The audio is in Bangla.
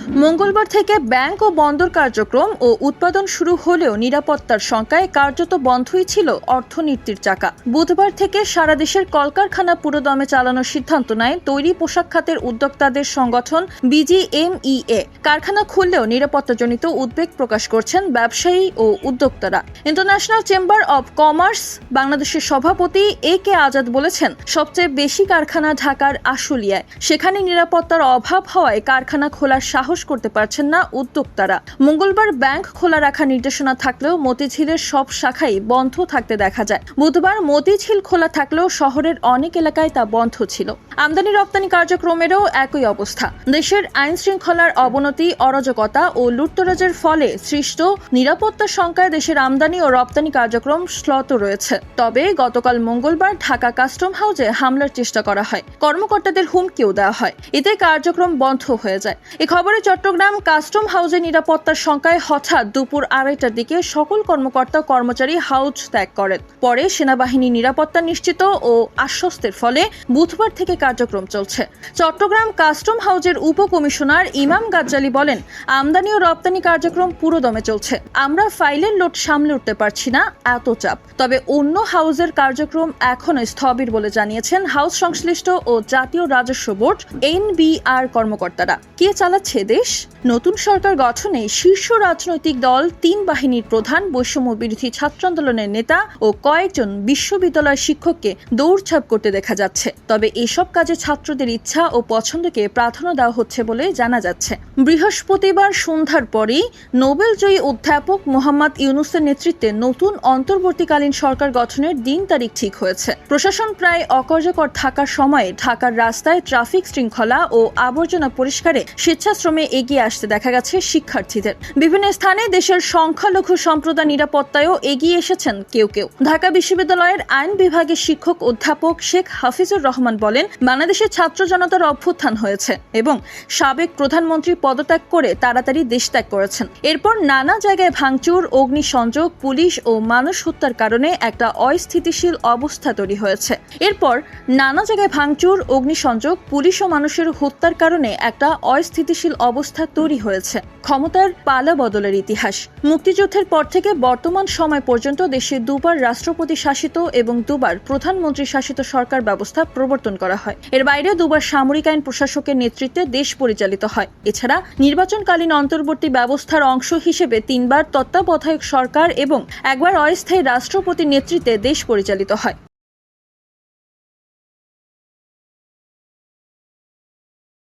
মঙ্গলবার থেকে ব্যাংক ও বন্দর কার্যক্রম ও উৎপাদন শুরু হলেও নিরাপত্তার শঙ্কায় কার্যত বন্ধই ছিল অর্থনীতির চাকা। বুধবার থেকে সারা দেশের কলকারখানা পুরোদমে চালানোর সিদ্ধান্ত নেয় তৈরি পোশাক খাতের উদ্যোক্তাদের সংগঠন বিজিএমইএ। কারখানা খুললেও নিরাপত্তাজনিত উদ্বেগ প্রকাশ করছেন ব্যবসায়ী ও উদ্যোক্তারা। ইন্টারন্যাশনাল চেম্বার অব কমার্স বাংলাদেশের সভাপতি এ কে আজাদ বলেছেন, সবচেয়ে বেশি কারখানা ঢাকার আশুলিয়ায়। সেখানে নিরাপত্তার অভাব হওয়ায় কারখানা খোলার সাহস করতে পারছেন না উদ্যোক্তারা। মঙ্গলবার ব্যাংক খোলা রাখার নির্দেশনা থাকলেও মতিঝিলের সব শাখাই বন্ধ থাকতে দেখা যায়। বুধবার মতিঝিল খোলা থাকলেও শহরের অনেক এলাকায় তা বন্ধ ছিল। আমদানি রপ্তানি কার্যক্রমেরও একই অবস্থা। দেশের আইন শৃঙ্খলার অবনতি, অরাজকতা ও লুটতরাজের ফলে সৃষ্ট নিরাপত্তা শঙ্কায় দেশের আমদানি ও রপ্তানি কার্যক্রম শ্লত রয়েছে। তবে গতকাল মঙ্গলবার ঢাকা কাস্টম হাউসে হামলার চেষ্টা করা হয়। কর্মকর্তাদের হুমকিও দেওয়া হয়। এতে কার্যক্রম বন্ধ হয়ে যায়। এ খবরে চট্টগ্রাম কাস্টম হাউসে নিরাপত্তার সংখ্যায় হঠাৎ দুপুর আড়াইটার দিকে সকল কর্মকর্তা কর্মচারী হাউস ত্যাগ করেন। পরে সেনাবাহিনী নিরাপত্তা নিশ্চিত ও আশ্বস্তের ফলে বুধবার থেকে কার্যক্রম চলছে। চট্টগ্রাম কাস্টম হাউসের উপকমিশনার ইমাম গাজ্জালি বলেন, আমদানি ও রপ্তানি কার্যক্রম পুরোদমে চলছে। আমরা ফাইলের লোড সামলে উঠতে পারছি না, এত চাপ। তবে অন্য হাউসের কার্যক্রম এখনও স্থবির বলে জানিয়েছেন হাউস সংশ্লিষ্ট ও জাতীয় রাজস্ব বোর্ড এনবিআর কর্মকর্তারা। কে চালাচ্ছে দেশ, নতুন সরকার গঠনে শীর্ষ রাজনৈতিক দল, তিন বাহিনীর প্রধান, বৈষম্য বিরোধী ছাত্র আন্দোলনের নেতা ও কয়েকজন বিশ্ববিদ্যালয় শিক্ষককে দৌড়ছাপ করতে দেখা যাচ্ছে। তবে এসব কাজে ছাত্রদের ইচ্ছা ও পছন্দকে প্রাধান্য দেওয়া হচ্ছে বলে জানা যাচ্ছে। বৃহস্পতিবার সন্ধ্যার পরেই নোবেলজয়ী অধ্যাপক মোহাম্মদ ইউনুসের নেতৃত্বে নতুন অন্তর্বর্তীকালীন সরকার গঠনের দিন তারিখ ঠিক হয়েছে। প্রশাসন প্রায় অকার্যকর থাকার সময়ে ঢাকার রাস্তায় ট্রাফিক শৃঙ্খলা ও আবর্জনা পরিষ্কারে স্বেচ্ছাশ্রমে এগিয়ে আসতে দেখা গেছে শিক্ষার্থীদের। বিভিন্ন স্থানে দেশের সংখ্যালঘু সম্প্রদায় নিরাপত্তায়ও এগিয়ে এসেছেন কেউ কেউ। ঢাকা বিশ্ববিদ্যালয়ের আইন বিভাগের শিক্ষক অধ্যাপক শেখ হাফিজুর রহমান বলেন, বাংলাদেশের ছাত্র জনতার অভ্যুত্থান হয়েছে এবং সাবেক প্রধানমন্ত্রী পদত্যাগ করে তাড়াতাড়ি দেশ ত্যাগ করেছেন। এরপর নানা জায়গায় ভাঙচুর, অগ্নিসংযোগ, পুলিশ ও মানুষ হত্যার কারণে একটা অস্থিতিশীল অবস্থা তৈরি হয়েছে। এরপর নানা জায়গায় ভাঙচুর, অগ্নিসংযোগ, পুলিশ ও মানুষের হত্যার কারণে একটা অস্থিতিশীল অবস্থা তৈরি হয়েছে। ক্ষমতার পালা বদলের ইতিহাস। মুক্তিযুদ্ধের পর থেকে বর্তমান সময় পর্যন্ত দেশে দুবার রাষ্ট্রপতি শাসিত এবং দুবার প্রধানমন্ত্রী শাসিত সরকার ব্যবস্থা প্রবর্তন করা হয়। এর বাইরে দুবার সামরিক আইন প্রশাসকের নেতৃত্বে দেশ পরিচালিত হয়। এছাড়া নির্বাচনকালীন অন্তর্বর্তী ব্যবস্থার অংশ হিসেবে তিনবার তত্ত্বাবধায়ক সরকার এবং একবার অস্থায়ী রাষ্ট্রপতির নেতৃত্বে দেশ পরিচালিত হয়।